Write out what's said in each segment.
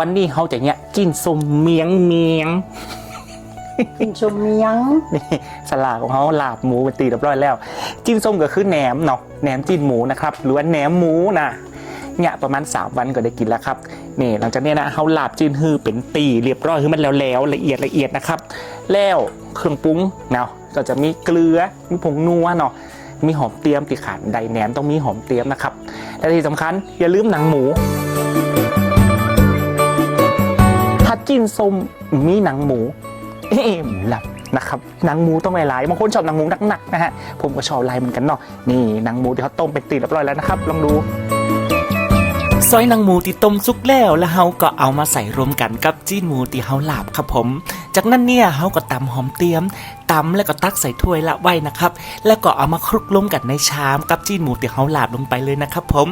วันนี้เขาจะเนี่ยจิ้นส้มเมียงเมียงกินชมเมียงนี่สลากของเขาลาบหมูเป็นตีเรียบร้อยแล้ว จิ้นส้มก็คือแหนมเนาะแหนมจิ้นหมูนะครับหรือว่าแหนมหมูนะเนี่ยประมาณ 3 วันก็ได้กินแล้วครับนี่หลังจากเนี้ยนะเขาลาบจิ้นฮือเป็นตีเรียบร้อยคือมันแล้วแล้วๆละเอียดละเอียดนะครับ แล้วเครื่องปรุงเนาะก็จะมีเกลือมีผงนัวเนาะมีหอมเตรียมติขาดใดแหนมต้องมีหอมเตรียมนะครับและที่สำคัญอย่าลืมหนังหมู ถ้าจิ้นส้มมีหนังหมูเอ๊ะหลับนะครับหนังหมูต้องหลายๆบางคนชอบหนังหมูหนักๆนะฮะผมก็ชอบลายเหมือนกันเนาะนี่หนังหมูที่เขาต้มเป็นตีเรียบร้อยแล้วนะครับลองดูซอยหนังหมูที่ต้มสุกแล้วแล้วเฮาก็เอามาใส่รวมกันกับจีนหมูที่เฮาลาบครับผม จากนั้นเนี่ยเฮาก็ตำหอมเตียม ตำแล้วก็ตักใส่ถ้วยละไว้นะครับ แล้วก็เอามาคลุกรวมกันในชามกับจีนหมูที่เฮาลาบลงไปเลยนะครับ ผม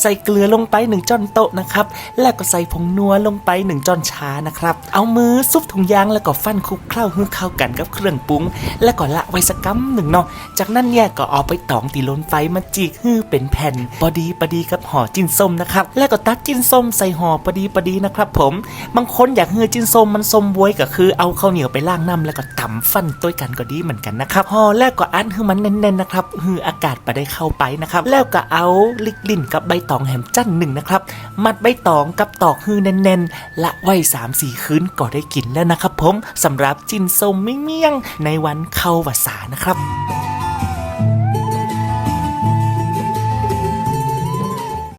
ใส่เกลือลงไปหนึ่งจ้อนโต๊ะนะครับ แล้วก็ใส่ผงนัวลงไปหนึ่งจ้อนชานะครับ เอามือซุปถุงยางแล้วก็ฟันคลุกเคล้าให้เข้ากันกับเครื่องปรุง แล้วก็ละไว้สักกัหนึ่งเนาะ จากนั้นเนี่ยก็เอาไปตองตีล้นไฟมาจีกฮื้อเป็นแผ่นพอดีพอดีกับห่อจิ้นส้มนะครับ แล้วก็ตักจิ้นส้มใส่ห่อพอดีพอดีนะครับ ผม บางคนอยากฮื้อจิ้นส้มมันส้มบวยก็คือเอาข้าวเหนียวไปล่างน้ำแล้วก็ตำฟันต้วกันก็ดีเหมือนกันนะครับห่อแล้วก็อันให้มันแน่นๆนะครับฮืออากาศไปได้เข้าไปนะครับ แล้วก็เอาลิกลิ่นกับใบตองแหมจั่นหนึ่งนะครับ มัดใบตองกับตอกฮือแน่นๆ ละไว้สามสี่คืนก็ได้กินแล้วนะครับผมสำหรับจินส้มเมี่ยงในวันเข้าวัสานะครับ